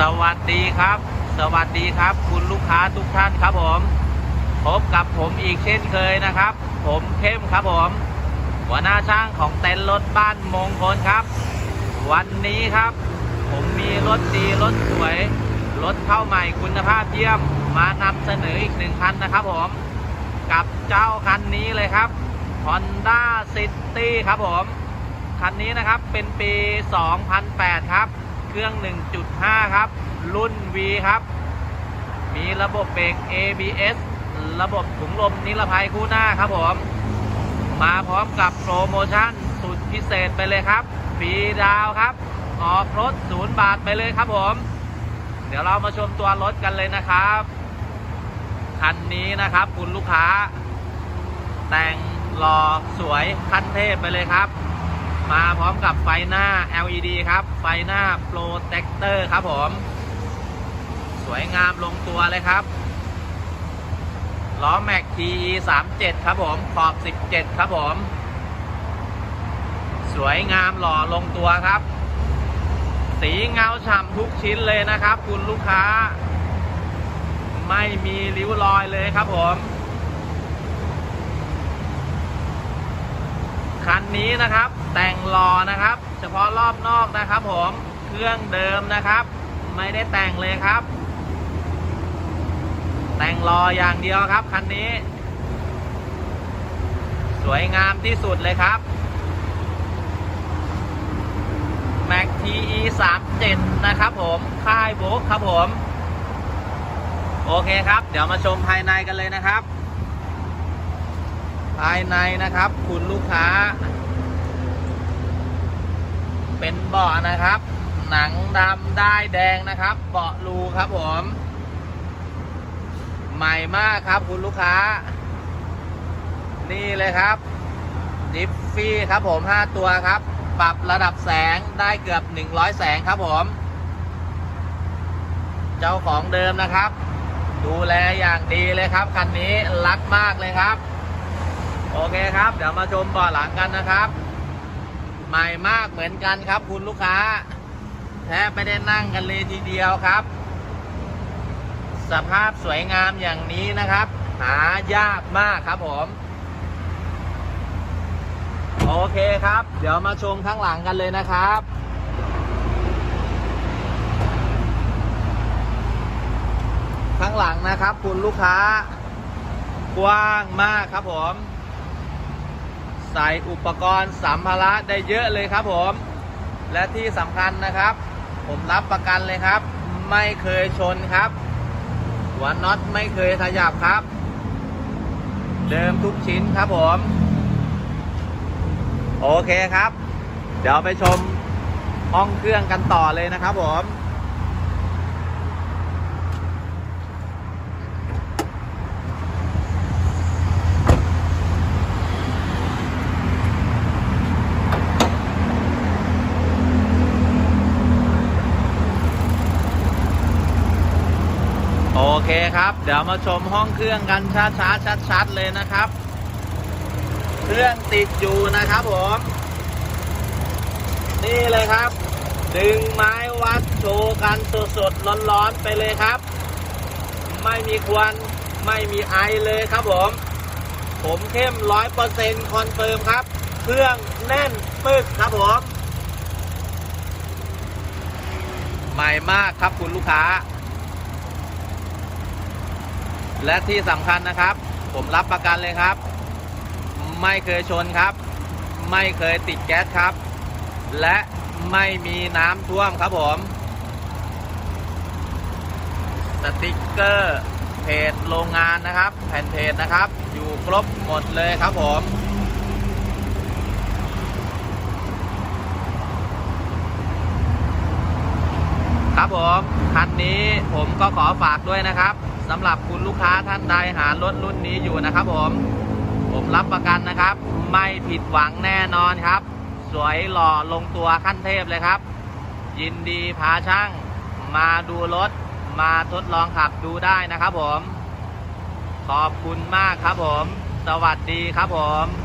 สวัสดีครับ สวัสดีครับ คุณลูกค้าทุกท่านครับผมพบกับผมอีกเช่นเคยนะครับ ผมเข้มครับผมหัวหน้าช่างของเต็นท์รถบ้านมงคลครับ วันนี้ครับ ผมมีรถดีรถสวย รถเข้าใหม่คุณภาพเยี่ยมมานำเสนออีกหนึ่งคันนะครับผมกับเจ้าคันนี้เลยครับ Honda City ครับผม คันนี้นะครับเป็นปี 2008 ครับ เครื่อง 1.5 ครับ รุ่น V ครับ มีระบบเบรก ABS ระบบถุงลมนิรภัยคู่หน้าครับผม มาพร้อมกับโปรโมชั่นสุดพิเศษไปเลยครับฟรีดาวครับ ออกรถศูนย์บาทไปเลยครับผม เดี๋ยวเรามาชมตัวรถกันเลยนะครับ คันนี้นะครับคุณลูกค้า แต่งหล่อสวยขั้นเทพไปเลยครับ มาพร้อมกับไฟหน้า LED ครับ ไฟหน้า Protector ครับผม สวยงามลงตัวเลยครับ ล้อแม็ก TE 37ครับผม ขอบ 17 ครับผม สวยงามหล่อลงตัวครับ สีเงาฉ่ำทุกชิ้นเลยนะครับ คุณลูกค้า ไม่มีริ้วรอยเลยครับผม คั นี้นะครับ แต่งหล่อนะครับ เฉพาะรอบนอกนะครับ ผมเครื่องเดิมนะครับ ไม่ได้แต่งเลยครับ แต่งรออย่างเดียวครับคันนี้ สวยงามที่สุดเลยครับ Mac TE 37นะครับ ผมค่ายโบกครับผม โอเคครับ เดี๋ยวมาชมภายในกันเลยนะครับ ภายในนะครับ คุณลูกค้า เป็นเบาะนะครับ หนังดำได้แดงนะครับ เบาะรูครับผม ใหม่มากครับคุณลูกค้า นี่เลยครับดิฟฟี่ครับผม 5 ตัวครับ ปรับระดับแสงได้เกือบ 100 แสงครับผม เจ้าของเดิมนะครับ ดูแลอย่างดีเลยครับ คันนี้รักมากเลยครับ โอเคครับ เดี๋ยวมาชมเบาะหลังกันนะครับ ใหม่มากเหมือนกันครับ คุณลูกค้า แทบไม่ได้นั่งกันเลยทีเดียวครับ สภาพสวยงามอย่างนี้นะครับ หายากมากครับผม โอเคครับ เดี๋ยวมาชมข้างหลังกันเลยนะครับข้างหลังนะครับ คุณลูกค้ากว้างมากครับผม ใส่อุปกรณ์สัมภาระได้เยอะเลยครับผม และที่สำคัญนะครับ ผมรับประกันเลยครับ ไม่เคยชนครับ หัวน็อตไม่เคยขยับครับ เดิมทุกชิ้นครับผม โอเคครับ เดี๋ยวไปชมห้องเครื่องกันต่อเลยนะครับผม โอเคครับ เดี๋ยวมาชมห้องเครื่องกันช้าๆชัดๆเลยนะครับ เครื่องติดอยู่นะครับผม นี่เลยครับ ดึงไม้วัดโชว์กันสดๆร้อนๆไปเลยครับ ไม่มีควันไม่มีไอเลยครับผม ผมเข้มร้อยเปอร์เซ็นต์คอนเฟิร์มครับ เครื่องแน่นปึกครับผมใหม่มากครับคุณลูกค้า และที่สำคัญนะครับ ผมรับประกันเลยครับ ไม่เคยชนครับ ไม่เคยติดแก๊สครับ และไม่มีน้ำท่วมครับผมสติกเกอร์เพจโรงงานนะครับ แผ่นเพจนะครับ อยู่ครบหมดเลยครับผม ครับผมคันนี้ผมก็ขอฝากด้วยนะครับสำหรับคุณลูกค้าท่านใดหารถรุ่นนี้อยู่นะครับผม ผมรับประกันนะครับ ไม่ผิดหวังแน่นอนครับ สวยหล่อลงตัวขั้นเทพเลยครับ ยินดีพาช่าง มาดูรถ มาทดลองขับดูได้นะครับผม ขอบคุณมากครับผม สวัสดีครับผม